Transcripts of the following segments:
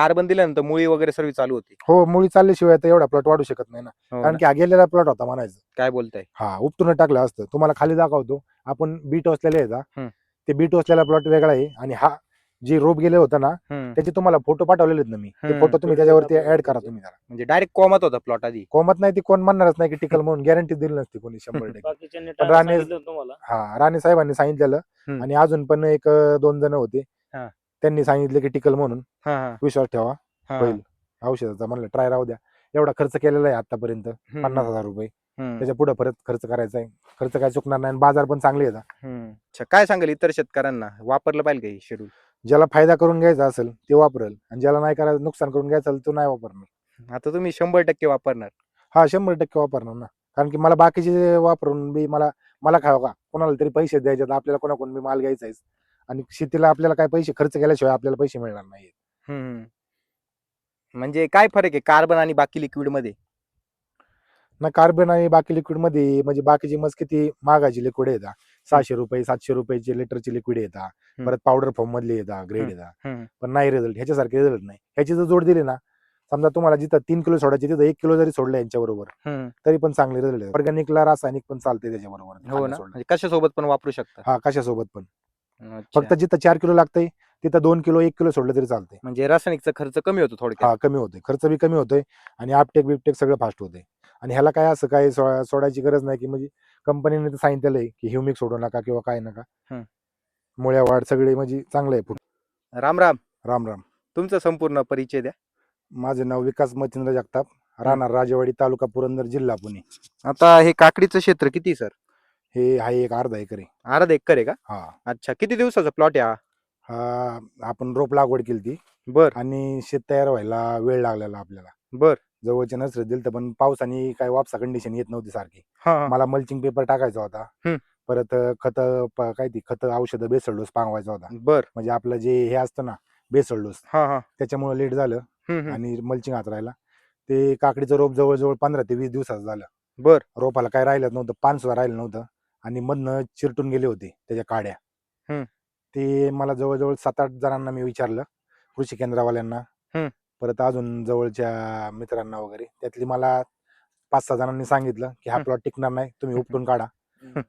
Carbon दिल्यानंतर मुळी वगैरे सर्व चालू होती हो मुळी चालल्याशिवाय तर एवढा प्लॉट वाढू शकत नाही ना हो कारण ना? की हा गेलेला प्लॉट होता म्हणायचं काय बोलताय हा उपटून टाकलं असतं तुम्हाला खाली दाखवतो आपण बीट टोचलेले आहेत हा. हम्म. ते बीट टोचलेला प्लॉट वेगळा आहे आणि हा जे रोप गेले होतं ना हम्म. त्याचे तुम्हाला फोटो पाठवलेले आहेत ना मी ते हम्म. फोटो तुम्ही त्याच्यावरती ऍड करा तुम्ही जरा म्हणजे डायरेक्ट कॉमत होता प्लॉट आधी कोमत नाही ती कोण म्हणणारच नाही की टिकल म्हणून गॅरंटी दिली नसती कोणी शंभर टक्के बाकीच्यांनी राणे- सांगितलं होतं तुम्हाला हा राणे साहेबांनी सांगितलेलं हम्म. आणि अजून पण एक अं, दोन जण होते हा. त्यांनी सांगितले की टिकल म्हणून हा, हा, विश्वास ठेवा हा. होईल औषधाचा म्हणलं ट्राय राहू द्या. एवढा खर्च केलेला आहे आतापर्यंत हम्म, पन्नास हजार रुपये. हम्म, त्याच्या पुढे परत खर्च करायचा आहे. खर्च काय चुकणार नाही आणि बाजार पण चांगले हम्म. अच्छा, काय सांगाल इतर शेतकऱ्यांना? वापरलं पाहिजे का शेड्यूल ज्याला फायदा करून घ्यायचा असेल ते वापरेल. आणि ज्याला नाही करायचं नुकसान करून घ्यायचं असेल तो नाही वापरणार. आता तुम्ही शंभर टक्के वापरणार. हा शंभर टक्के वापरणार ना. कारण की मला बाकीचे वापरून बी मला मला खाव का? कोणाला तरी पैसे द्यायचे आपल्याला कोणाकडून बी माल घ्यायचा आहे. आणि शेतीला आपल्याला काय पैसे खर्च केल्याशिवाय आपल्याला पैसे मिळणार नाही हम्म. म्हणजे काय फरक आहे कार्बन आणि बाकी लिक्विडमध्ये? ना कार्बन आणि बाकी लिक्विडमध्ये म्हणजे बाकीची मस्त किती महागाची लिक्विड येतात सहाशे रुपये सातशे रुपयाचे लिटरची लिक्विड येतात परत पावडर फॉर्म मधले येतात ग्रेड. येतात हम्म. पण नाही रिझल्ट ह्याच्यासारखे रिझल्ट नाही. ह्याची जर जोड दिली ना समजा तुम्हाला जिथं तीन किलो सोडायचे तिथं एक किलो जरी सोडलं यांच्याबरोबर हम्म. तरी पण चांगले रिझल्ट ऑर्गॅनिकला रासायनिक पण चालते त्याच्याबरोबर. हो ना. खाण्यासोबत. म्हणजे कशासोबत पण वापरू शकता हा कशासोबत पण. अच्छा. फक्त जिथं चार किलो लागतंय तिथं दोन किलो एक किलो सोडलं तरी चालतंय. म्हणजे रासायनिकचा खर्च कमी होतो थोडक्यात. हा कमी होतोय. खर्च बी कमी होतोय आणि आपटेक बिपटेक सगळं फास्ट होते आणि ह्याला काय असं काय सो- सोडायची गरज नाही की म्हणजे कंपनीने तर सांगितलेलं आहे की ह्युमिक सोडू नका किंवा काय नका. हम्म. मुळ्या वाढ सगळे म्हणजे चांगलं आहे पुढं. राम राम. राम राम. तुमचा संपूर्ण परिचय द्या. माझं नाव विकास मच्छिंद्र जगताप राहणार राजेवाडी तालुका पुरंदर जिल्हा पुणे. आता हे काकडीचं क्षेत्र किती सर? हे आहे एक अर्धा एकर आहे. अर्धा एकर आहे का? हा. अच्छा किती दिवसाचा प्लॉट आहे हा? हा आपण रोप लागवड केली ती बर. आणि शेत तयार व्हायला वेळ लागलेला आपल्याला. बर. जवळच्या नर्सरीत दिलं तर पण पावसाने काय वापसा कंडिशन येत नव्हती सारखी. हा हा. मला मल्चिंग पेपर टाकायचा होता. हम्म. परत खत काय ती खत औषधं बेसळ डोस पांगवायचा होता. बर. म्हणजे आपलं जे हे असतं ना बेसळ डोस हा हा. त्याच्यामुळे लेट झालं हम्म, हम्म. आणि मल्चिंग हातरायला ते काकडीचं रोप जवळजवळ पंधरा ते वीस दिवसाचं झालं. बर. रोपाला काय राहिलं नव्हतं पान सुद्धा राहिलं नव्हतं. आणि मधनं चिरटून गेले होते त्याच्या काड्या. ते मला जवळजवळ सात आठ जणांना मी विचारलं कृषी केंद्रावाल्यांना. परत अजून जवळच्या मित्रांना वगैरे. त्यातली मला पाच सहा जणांनी सांगितलं की हा. प्लॉट टिकणार नाही तुम्ही उपटून काढा.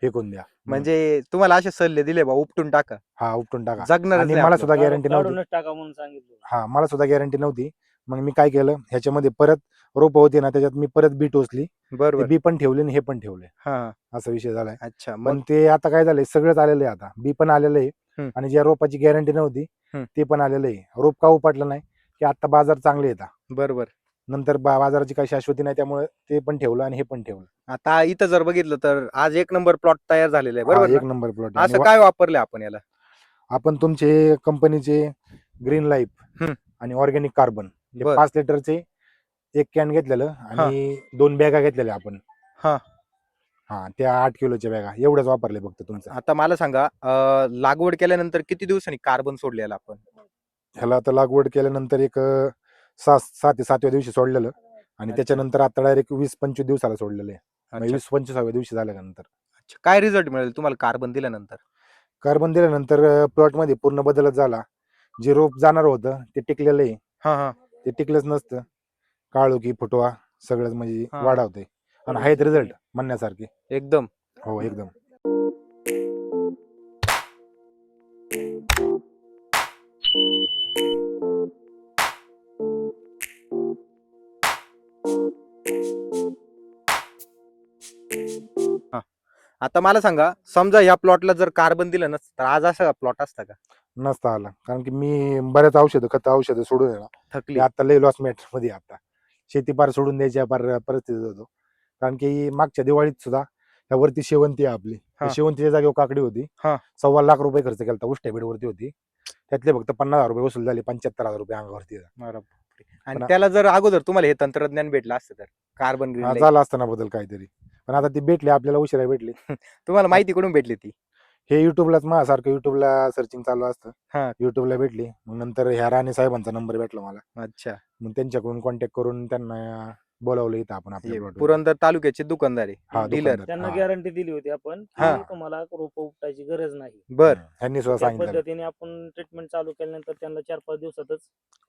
फेकून द्या. म्हणजे तुम्हाला असे सल्ले दिले बा उपटून टाका. हा उपटून टाका. जगणार मला सुद्धा गॅरंटी नव्हती. काढूनच टाका म्हणून सांगितलं. हा मला सुद्धा गॅरंटी नव्हती. मग मी काय केलं? ह्याच्यामध्ये परत रोप होते ना त्याच्यात मी परत बी टोचली. ते बरोबर. बी पण ठेवले आणि हे पण ठेवले. हा. असा विषय झालाय. अच्छा पण मग? ते आता काय झालंय? सगळंच आलेलं आहे आता. बी पण आलेलं आहे. हम्म. आणि ज्या रोपाची गॅरंटी नव्हती हम्म. ते पण आलेलं आहे. रोप का उपटलं नाही की आता बाजार चांगले येतात बरोबर. नंतर बा- बाजाराची काही शाश्वती नाही त्यामुळे ते पण ठेवलं आणि हे पण ठेवलं. आता इथं जर बघितलं तर आज एक नंबर प्लॉट तयार झालेला आहे. हा, बरोबर एक ना? नंबर प्लॉट असं काय वापरले आपण याला? आपण तुमचे कंपनीचे ग्रीन लाईफ हम्म. आणि ऑर्गॅनिक कार्बन. बर. पाच लिटरचे एक कॅन घेतलेलं आणि दोन बॅगा घेतलेल्या आपण. हा. हा त्या आठ किलोच्या बॅगा. एवढंच वापरले फक्त तुमचं. आता मला सांगा अं, लागवड केल्यानंतर किती दिवसांनी कार्बन सोडले याला आपण? ह्याला आता लागवड केल्यानंतर एक अं, सहा सहा ते सातव्या दिवशी सोडलेलं आणि अच्छा. त्याच्यानंतर आता डायरेक्ट वीस पंचवीस दिवसाला सोडलेलं आहे. म्हणजे. वीस पंचवीसाव्या दिवशी झाल्यानंतर. अच्छा. काय रिझल्ट मिळेल तुम्हाला कार्बन दिल्यानंतर? कार्बन दिल्यानंतर प्लॉटमध्ये पूर्ण बदलच झाला. जे रोप जाणार होतं ते टिकलेलं आहे. हा हा. ते टिकलंच नसतं. काळोखी फुटवा सगळंच म्हणजे हा. वाढवते. आणि आहेत रिझल्ट म्हणण्यासारखे. एकदम. हो एकदम. आता मला सांगा समजा ह्या प्लॉटला जर कार्बन दिलं नसतं तर आज असा प्लॉट असता का? नसता आला. कारण की मी बऱ्याच औषधं खत औषधं सोडून आहे ना थकली. आता लय लॉस मॅटमध्ये आहे आता. शेती पार सोडून द्यायच्या पार परिस्थितीत होतो. कारण की मागच्या दिवाळीत सुद्धा त्या वरती शेवंती आहे आपली. शेवंतीच्या जागेवर काकडी होती. हा. सव्वा लाख रुपये खर्च केला उष्ट्या बेड वरती होती. त्यातले फक्त पन्नास हजार रुपये वसूल झाले. पंच्याहत्तर हजार रुपये अंगावरती आणि पण- त्याला जर अगोदर तुम्हाला हे तंत्रज्ञान भेटलं असतं तर? कार्बन हा, ग्रीन झालं असताना बदल काहीतरी. पण आता ती भेटली आपल्याला उशिरा भेटली तुम्हाला माहिती कुठून भेटली ती हे युट्यूबलाच माझ्यासारखं युट्यूबला सर्चिंग चालू असतं हा. युट्यूबला भेटली मग नंतर ह्या राणे साहेबांचा नंबर भेटला मला अच्छा मग त्यांच्याकडून कॉन्टॅक्ट करून त्यांना बोलावलं इथं आपण हे आपल्या plot वर. पुरंदर तालुक्याचे दुकानदार हा, आहे डीलर दुकानदार. त्यांना हा. गॅरंटी दिली होती आपण की हा. तुम्हाला रोप उपटायची गरज नाही बर. त्यांनी सुद्धा त्या सांगितलं पद्धतीने आपण ट्रीटमेंट चालू केल्यानंतर त्यांना चार पाच दिवसातच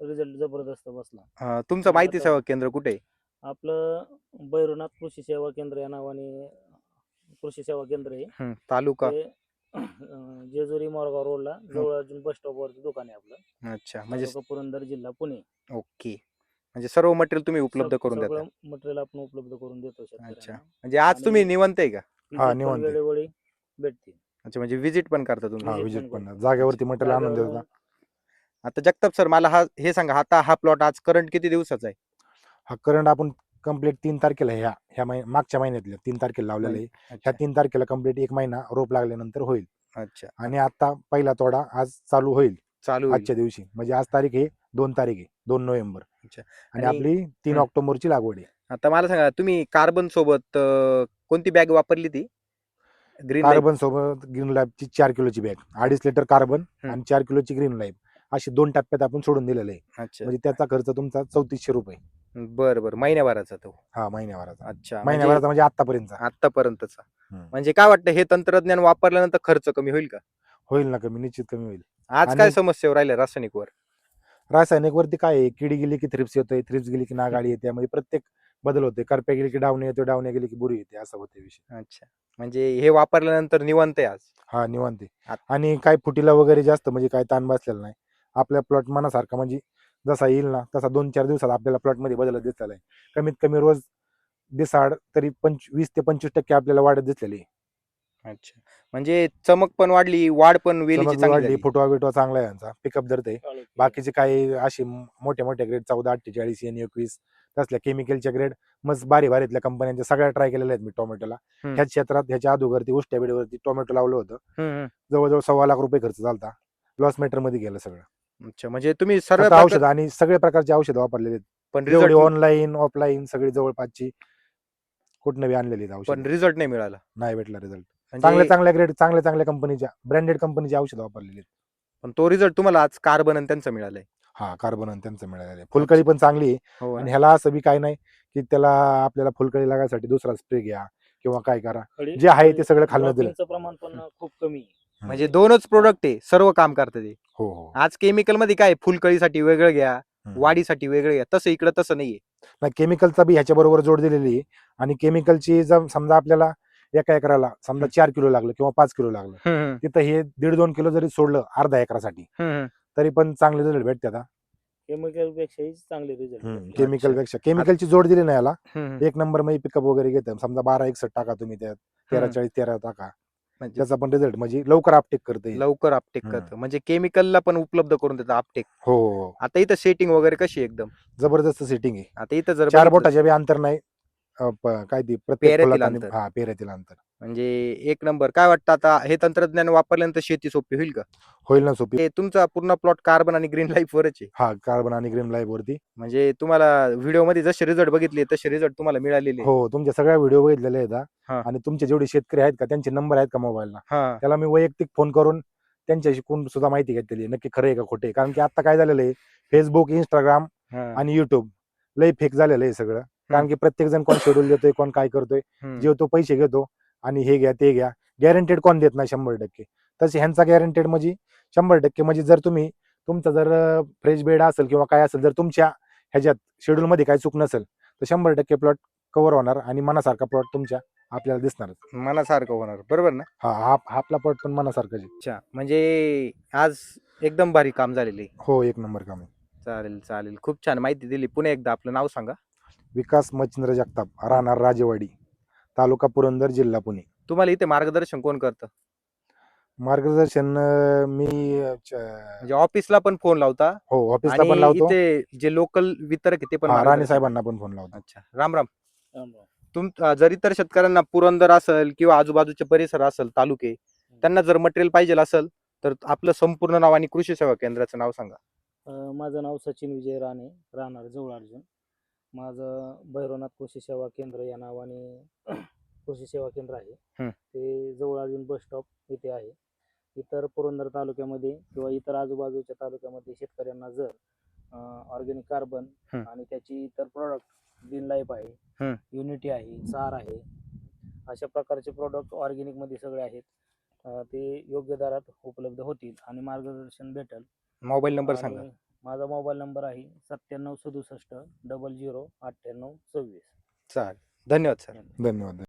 रिझल्ट जबरदस्त बसला अं, तुमचं माहिती सेवा केंद्र कुठे आहे? आपलं भैरवनाथ कृषी सेवा केंद्र या नावाने कृषी सेवा केंद्र आहे. हं, तालुका. ते अं, जेजुरी मोरगाव रोडला जवळ अर्जुन बस स्टॉप वरती दुकान आहे आपलं. अच्छा म्हणजे तालुका पुरंदर जिल्हा पुणे. ओके. म्हणजे सर्व मटेरियल तुम्ही उपलब्ध करून देता. मटेरियल आपण उपलब्ध करून देतो अच्छा. शेतकऱ्यांना म्हणजे आज आणि- तुम्ही निवंत आहे का? हा, Visit पण निवांत आहे. वेळोवेळी भेटते अच्छा म्हणजे विजिट पण करता तुम्ही? हा visit विजिट पण पण. करतो. जागेवरती मटेरियल आणून देतात आता जगताप सर मला हा हे सांगा आता हा प्लॉट आज करंट किती दिवसाचा आहे? हा करंट आपण कंप्लीट तीन तारखेला ह्या ह्या महिन्या मागच्या महिन्यातल्या तीन तारखेला लावलेला आहे. ह्या तीन तारखेला कंप्लीट एक महिना रोप लागल्यानंतर होईल. अच्छा. आणि आता पहिला तोडा आज चालू होईल. चालू होईल. आजच्या दिवशी. म्हणजे आज तारीख आहे दोन तारीख आहे दोन नोव्हेंबर. अच्छा. आणि आणि- आपली तीन हं. ऑक्टोबरची लागवड आहे. आता मला सांगा तुम्ही कार्बन सोबत अं, कोणती बॅग वापरली ती? ग्रीन कार्बन सोबत ग्रीन लाईफची चार किलोची बॅग. अडीच लिटर कार्बन. आणि चार किलोची ग्रीन लाईफ अशी दोन टप्प्यात आपण सोडून दिलेलं आहे. अच्छा. म्हणजे त्याचा खर्च तुमचा चौतीसशे रुपये. बर बर. महिन्याभराचा तो. हा महिन्याभराचा. अच्छा महिन्याभराचा म्हणजे आतापर्यंत आतापर्यंतचा हम्म. म्हणजे काय वाटतं हे तंत्रज्ञान वापरल्यानंतर खर्च कमी होईल का? होईल ना कमी निश्चित कमी होईल. आज काय समस्या राहिल्या रासायनिक वर रासायनिक वरती काय आहे? किडी गेली की थ्रिप्स येतोय थ्रिप्स गेली की नागाळी येते म्हणजे प्रत्येक बदल होते करप्या गेली की डावणे येतो डावणे गेली की बुरी येते असं होते विषय. अच्छा. म्हणजे हे वापरल्यानंतर निवांत आहे आज? हा निवांत. आत- आणि काय फुटीला वगैरे जास्त म्हणजे काय ताण बसलेला नाही. आपल्या प्लॉट मनासारखा म्हणजे जसा येईल ना तसा दोन चार दिवसात आपल्याला प्लॉटमध्ये बदल दिसलेला आहे कमीत कमी रोज दिसाड तरी पंच वीस ते पंचवीस टक्के आपल्याला वाढत दिसलेली आहे. अच्छा. म्हणजे चमक पण वाढली वाढ पण वेलीची चमक चांगली वाढली झाली. फुटवा बिटवा चांगला आहे यांचा. पिकअप धरते बाकीचे काही असे मोठे मोठे ग्रेड चौदा अठ्ठेचाळीस एन एकवीस तसल्या केमिकलच्या ग्रेड मस्त बारी बारीतल्या कंपन्यांच्या सगळ्या ट्राय केलेल्या आहेत मी टोमॅटोला. हम्म. ह्याच क्षेत्रात ह्याच्या अगोदरती उष्ट्या बेडवरती टोमॅटो लावलं होतं. हम्म, हम्म. जवळजवळ सव्वा लाख रुपये खर्च झालता. लॉस मेटरमध्ये गेलं सगळं. अच्छा म्हणजे तुम्ही सर्व प्रकार- औषध आणि सगळे प्रकारचे औषध वापरलेले आहेत. पण जेवढी रिझल्ट ऑनलाईन ऑफलाईन सगळी जवळपासची कुठनं बी आणलेली आहेत पण औषध रिझल्ट नाही मिळाला. नाही भेटला रिझल्ट म्हणजे चांगल्या चांगल्या ग्रेड चांगल्या चांगल्या कंपनीच्या ब्रँडेड कंपनीची औषध वापरलेली आहेत. पण तो रिझल्ट तुम्हाला आज कार्बन आणि त्यांचं मिळालंय. हा कार्बन आणि त्यांचं मिळालेलं आहे. फुलकळी पण चांगली आहे. हो आणि? ह्याला असं बी काय नाही की त्याला आपल्याला फुलकळी लागायसाठी दुसरा स्प्रे घ्या किंवा काय करा. जे आहे ते सगळं खाल्लं दिलं. dropping चं प्रमाण पण खूप कमी आहे. म्हणजे दोनच प्रोडक्ट आहे सर्व काम करतात ते. हो हो. आज केमिकलमध्ये काय फुलकळीसाठी वेगळं घ्या. वाढीसाठी वेगळं घ्या तसं इकडं तसं नाहीये. नाही केमिकलचा बी ह्याच्या बरोबर जोड दिलेली आहे. आणि केमिकलची जर समजा आपल्याला एका एकराला समजा चार किलो लागलं किंवा पाच किलो लागलं हम्म, तिथं हे दीड दोन किलो जरी सोडलं अर्धा एकरासाठी तरी पण चांगले रिझल्ट भेटते आता. केमिकल पेक्षाही चांगले रिझल्ट केमिकलपेक्षा. केमिकलची जोड दिली नाही याला. हम्म. एक नंबरमध्ये पिकअप वगैरे घेतं समजा बारा एकसठ टाका तुम्ही त्यात. तेरा हम्म. चाळीस तेरा टाका. म्हणजे त्याचा पण रिझल्ट म्हणजे लवकर अपटेक करते लवकर अपटेक हम्म. करतं. म्हणजे केमिकलला पण उपलब्ध करून देतं अपटेक हो हो हो. आता इथं सेटिंग वगैरे कशी आहे एकदम? जबरदस्त सेटिंग आहे. आता इथं जर चार बघितलं, बोटाच्या बी अंतर नाही. अं, प- काय ती प्रत्येक आणि- अंतर. हा म्हणजे एक नंबर. काय वाटतं आता? हे तंत्रज्ञान वापरल्यानंतर शेती सोपी होईल का? होईल ना सोपी. तुमचा पूर्ण प्लॉट कार्बन आणि ग्रीन लाईफ वरच आहे. हा कार्बन आणि ग्रीन लाईफ वरती. म्हणजे तुम्हाला व्हिडिओमध्ये जसे रिझल्ट बघितले तसे रिझल्ट तुम्हाला मिळालेले हो तुमच्या सगळ्या व्हिडिओ बघितलेले आहेत हा. आणि तुमचे जेवढे शेतकरी आहेत का त्यांचे नंबर आहेत का मोबाईलला? हा. त्याला मी वैयक्तिक फोन करून त्यांच्याशी कोण सुद्धा माहिती घेतलेली आहे. नक्की खरं आहे का खोटे. कारण की आता काय झालेलं आहे? फेसबुक इंस्टाग्राम हा. आणि युट्यूब लय फेक झालेलं आहे सगळं. कारण की प्रत्येक जण कोण शेड्यूल देतोय कोण काय करतोय. जे तो पैसे घेतो आणि हे घ्या ते घ्या. गॅरंटेड कोण देत नाही शंभर टक्के. तसे ह्यांचा गॅरंटेड म्हणजे शंभर टक्के म्हणजे जर तुम्ही तुमचं जर फ्रेश बेड असेल किंवा काय असेल जर तुमच्या ह्याच्यात schedule मध्ये काही चूक नसेल तर शंभर टक्के प्लॉट कव्हर होणार आणि मनासारखा प्लॉट तुमच्या आपल्याला दिसणार मनासारखं होणार. बरोबर ना? हा हा आपला प्लॉट पण मनासारखाच आहे. अच्छा. म्हणजे आज एकदम भारी काम झालेले. हो एक नंबर काम आहे. चालेल चालेल. खूप छान माहिती दिली. पुन्हा एकदा आपलं नाव सांगा. विकास मच्छिंद्र जगताप राहणार राजेवाडी तालुका पुरंदर जिल्हा पुणे. तुम्हाला इथे मार्गदर्शन कोण करतं? मार्गदर्शन अं, मी अं, च- म्हणजे ऑफिसला पण फोन लावता? हो ऑफिसला पण आणि लावतो. इथे जे लोकल वितरक आहे ते पण हा, राणे मार्गदर्शन साहेबांना पण फोन लावतो. अच्छा राम राम. तुम अं, जर इतर शेतकऱ्यांना पुरंदर असेल किंवा आजूबाजूचे परिसर असेल तालुके त्यांना जर मटेरियल पाहिजे असेल तर आपलं संपूर्ण नाव आणि कृषी सेवा केंद्राचं नाव सांगा. अं, माझं नाव सचिन विजय राणे राहणार जवळ अर्जुन माझं भैरवनाथ कृषी सेवा केंद्र या नावाने कृषी सेवा केंद्र आहे. ते जवळ अर्जुन बस स्टॉप इथे आहे इतर पुरंदर तालुक्यामध्ये किंवा इतर आजूबाजूच्या तालुक्यामध्ये शेतकऱ्यांना जर ऑर्गॅनिक कार्बन. आणि त्याची इतर प्रॉडक्ट बिन लाईफ आहे. युनिटी आहे सार आहे अशा प्रकारचे प्रोडक्ट ऑर्गॅनिकमध्ये सगळे आहेत ते योग्य दरात उपलब्ध होतील आणि मार्गदर्शन भेटेल मोबाईल नंबर सांगा माझा मोबाईल नंबर आहे सत्त्याण्णव सदुसष्ट डबल झिरो अठ्ठ्याण्णव सव्वीस. चालेल. धन्यवाद सर. धन्यवाद.